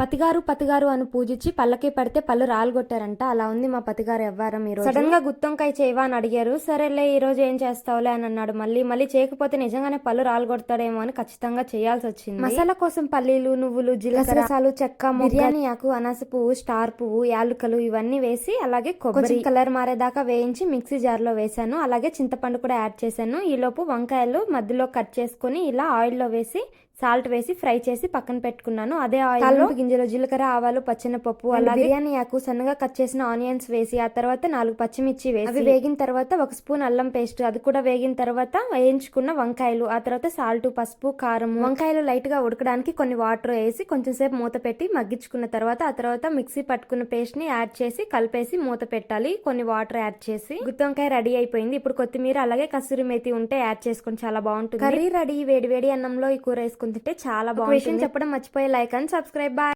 పతిగారు పతిగారు అని పూజించి పళ్ళకి పడితే పళ్ళు రాలగొట్టారంట. అలా ఉంది మా పతిగారు ఎవ్వారం రోజు. సడన్గా గుత్తొంకాయ చేయవా అని అడిగారు. సరేలే ఈ రోజు ఏం చేస్తావులే అని అన్నాడు. మళ్ళీ మళ్ళీ చేయకపోతే నిజంగానే పళ్ళు రాలగొడతాడేమో అని ఖచ్చితంగా చేయాల్సి వచ్చింది. మసాలా కోసం పల్లీలు నువ్వులు జీలకర్రసాలు చెక్క బిర్యానీ ఆకు అనాస పువ్వు స్టార్ పువ్వు యాలుకలు ఇవన్నీ వేసి అలాగే కొబ్బరి కలర్ మారేదాకా వేయించి మిక్సీ జార్లో వేసాను అలాగే చింతపండు కూడా యాడ్ చేశాను. ఈ లోపు వంకాయలు మధ్యలో కట్ చేసుకుని ఇలా ఆయిల్లో వేసి సాల్ట్ వేసి ఫ్రై చేసి పక్కన పెట్టుకున్నాను. అదే ఆయిల్ గింజలు జీలకర్ర ఆవాలు పచ్చెనపప్పు అలాగే బిర్యానీ ఆకు సన్నగా కట్ చేసిన ఆనియన్స్ వేసి ఆ తర్వాత నాలుగు పచ్చిమిర్చి వేసి అవి వేగిన తర్వాత ఒక స్పూన్ అల్లం పేస్ట్ అది కూడా వేగిన తర్వాత వేయించుకున్న వంకాయలు ఆ తర్వాత సాల్ట్ పసుపు కారం వంకాయలు లైట్గా ఉడకడానికి కొన్ని వాటర్ వేసి కొంచెం సేపు మూత పెట్టి మగ్గించుకున్న తర్వాత ఆ తర్వాత మిక్సీ పట్టుకున్న పేస్ట్ని యాడ్ చేసి కలిపేసి మూత పెట్టాలి. కొన్ని వాటర్ యాడ్ చేసి. గుత్తొంకాయ రెడీ అయిపోయింది. ఇప్పుడు కొత్తిమీర అలాగే కసూరి మేతి ఉంటే యాడ్ చేసుకుని చాలా బాగుంటుంది. కర్రీ రెడీ వేడి వేడి అన్నంలో ఈ కూర వేసుకుని తింటే చాలా బాగుంటుంది విషయం చెప్పడం మర్చిపోయే లైక్ అండ్ సబ్స్క్రైబ్ బాయ్